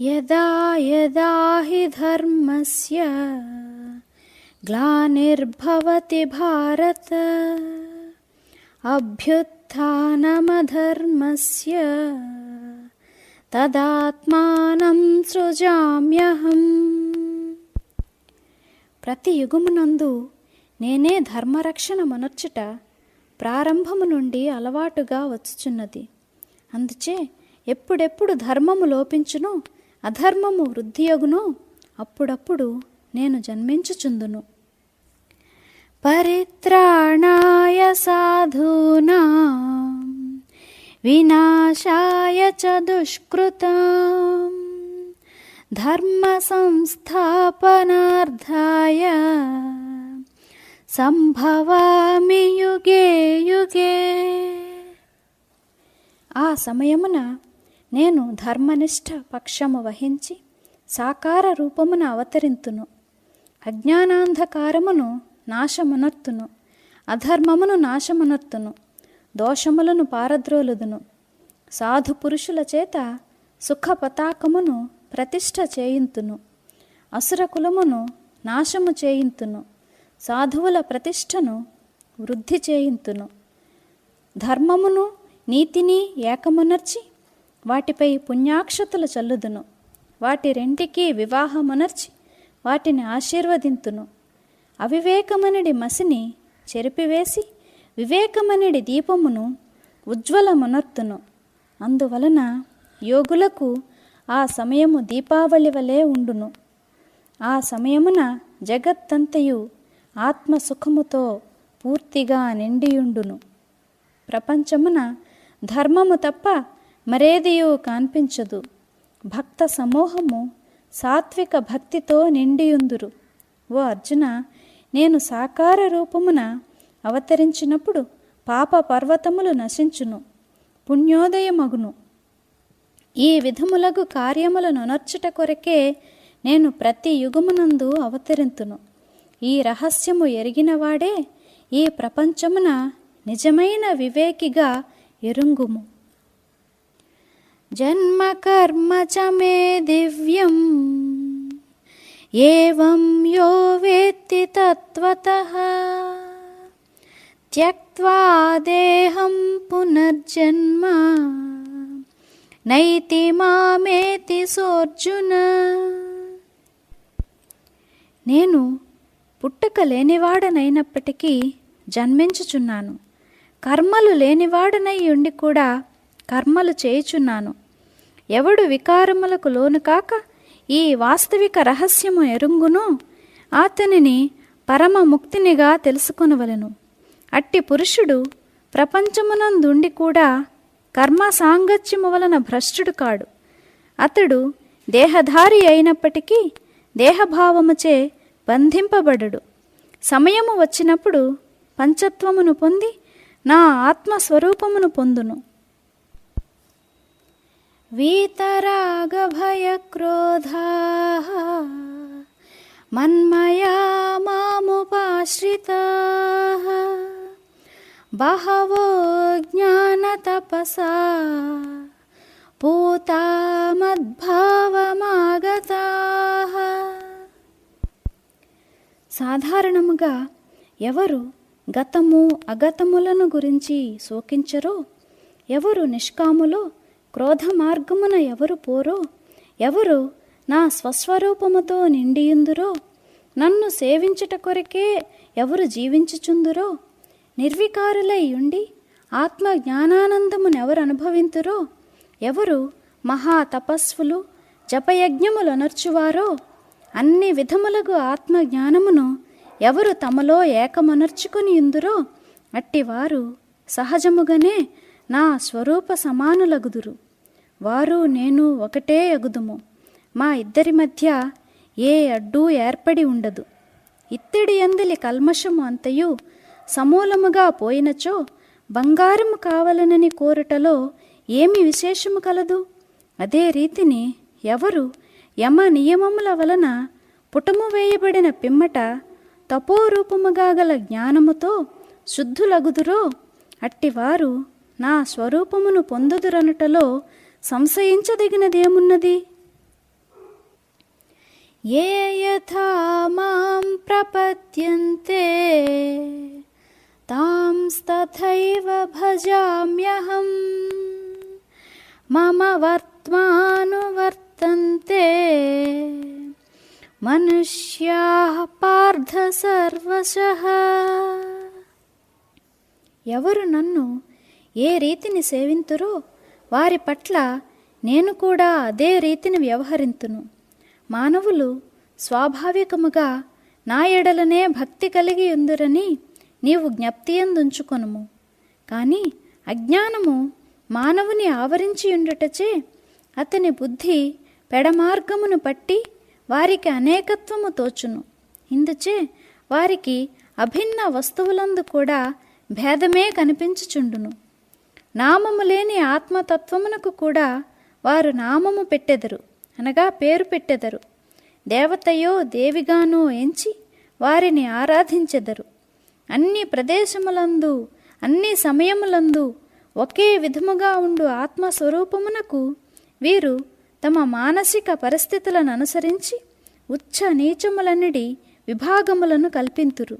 यदा यदा हि धर्मस्य ग्लानिर्भवति भारत अभ्युत्थानमधर्मस्य తదాత్మానం సృజామ్యహం ప్రతి యుగమునందు నేనే ధర్మరక్షణ మొనర్చుట ప్రారంభము నుండి అలవాటుగా వచ్చుచున్నది అందుచే ఎప్పుడెప్పుడు ధర్మము లోపించునో అధర్మము వృద్ధియగునో అప్పుడప్పుడు నేను జన్మించుచుందును. పరిత్రాణాయ సాధూనా వినాశాయ చ దుష్కృతం ధర్మ సంస్థాపనార్థాయ సంభవామి యుగే యుగే. ఆ సమయమున నేను ధర్మనిష్ట పక్షము వహించి సాకార రూపమున అవతరింతును. అజ్ఞానాంధకారమును నాశమునర్తును. అధర్మమును నాశమునర్తును. దోషములను పారద్రోలుదును. సాధు పురుషుల చేత సుఖ పతాకమును ప్రతిష్ఠ చేయింతును. అసుర కులమును నాశము చేయింతును. సాధువుల ప్రతిష్టను వృద్ధి చేయింతును. ధర్మమును నీతిని ఏకమునర్చి వాటిపై పుణ్యాక్షతలు చల్లుదును. వాటి రెంటికి వివాహమునర్చి వాటిని ఆశీర్వదింతును. అవివేకమనడి మసిని చెరిపివేసి వివేకమనడి దీపమును ఉజ్వలమునర్తును. అందువలన యోగులకు ఆ సమయము దీపావళి వలె ఉండును. ఆ సమయమున జగత్తంతయు ఆత్మసుఖముతో పూర్తిగా నిండియుండును. ప్రపంచమున ధర్మము తప్ప మరేదియూ కనిపించదు. భక్త సమూహము సాత్విక భక్తితో నిండియుందురు. ఓ అర్జున నేను సాకార రూపమున అవతరించినప్పుడు పాప పర్వతములు నశించును పుణ్యోదయమగును. ఈ విధములగు కార్యములను నొనర్చుట కొరకే నేను ప్రతి యుగమునందు అవతరింతును. ఈ రహస్యము ఎరిగినవాడే ఈ ప్రపంచమున నిజమైన వివేకిగా ఎరుంగుము. జన్మ కర్మ చ మే దివ్యం. ఏవం యో వేత్తి తత్వత. త్యక్వా దేహం పునర్జన్మ. నైతి మామేతి సోర్జున. నేను పుట్టుక లేనివాడనైనప్పటికీ జన్మించుచున్నాను. కర్మలు లేనివాడనై ఉండి కూడా కర్మలు చేయుచున్నాను. ఎవడు వికారములకు లోను కాక ఈ వాస్తవిక రహస్యము ఎరుంగును అతనిని పరమ ముక్తినిగా తెలుసుకొనవలెను. అట్టి పురుషుడు ప్రపంచమునందుండి కూడా కర్మ సాంగత్యము వలన భ్రష్టుడు కాడు. అతడు దేహధారి అయినప్పటికీ దేహభావముచే బంధింపబడడు. సమయము వచ్చినప్పుడు పంచత్వమును పొంది నా ఆత్మస్వరూపమును పొందును. వీతరాగభయక్రోధా మన్మయా మాముపాశ్రితా బహవో జ్ఞానతపసా పూతా మద్భావమాగతా సాధారణముగా ఎవరు గతము అగతములను గురించి శోకించరో ఎవరు నిష్కాములో క్రోధ మార్గమున ఎవరు పోరో? ఎవరు నా స్వస్వరూపముతో నిండియుందురో? నన్ను సేవించుట కొరకే ఎవరు జీవించుచుందురో? నిర్వికారులై ఉండి ఆత్మ జ్ఞానానందమునెవరు అనుభవింతురో? ఎవరు మహా తపస్సులు జపయజ్ఞములు అనర్చువారో అన్ని విధములగు ఆత్మ జ్ఞానమును ఎవరు తమలో ఏకమనర్చుకుని ఇందురో అట్టివారు సహజముగానే నా స్వరూప సమానులగుదురు. వారు నేను ఒకటే అగుదుము మా ఇద్దరి మధ్య ఏ అడ్డు ఏర్పడి ఉండదు. ఇత్తడి అందలి కల్మషము అంతయు సమూలముగా పోయినచో బంగారము కావలనని కోరుటలో ఏమి విశేషము కలదు? అదే రీతిని ఎవరు యమ నియమముల వలన పుటము వేయబడిన పిమ్మట తపోరూపముగా గల జ్ఞానముతో శుద్ధులగుదురో అట్టివారు నా స్వరూపమును పొందుదురనుటలో సంశయించదగినదేమున్నది? ఏ యథా మాం ప్రపద్యంతే తాంస్తథైవ భజామ్యహం. మమ వర్త్మానువర్తంతే మనుష్యా పార్థ సర్వశః. ఎవరు నన్ను ఏ రీతిని సేవింతురో వారి పట్ల నేను కూడా అదే రీతిని వ్యవహరింతును. మానవులు స్వాభావికముగా నా ఎడలనే భక్తి కలిగి ఉందిరని నీవు జ్ఞప్తియందుంచుకొనుము. కానీ అజ్ఞానము మానవుని ఆవరించి ఉండుటచే అతని బుద్ధి పెడమార్గమును పట్టి వారికి అనేకత్వము తోచును. ఇందుచే వారికి అభిన్న వస్తువులందు కూడా భేదమే కనిపించుచుండును. నామము లేని ఆత్మతత్వమునకు కూడా వారు నామము పెట్టెదరు అనగా పేరు పెట్టెదరు. దేవతయో దేవిగానో ఎంచి వారిని ఆరాధించెదరు. అన్ని ప్రదేశములందు అన్ని సమయములందు ఒకే విధముగా ఉండు ఆత్మస్వరూపమునకు వీరు తమ మానసిక పరిస్థితులను అనుసరించి ఉచ్చ నీచములన్నిడి విభాగములను కల్పింతురు.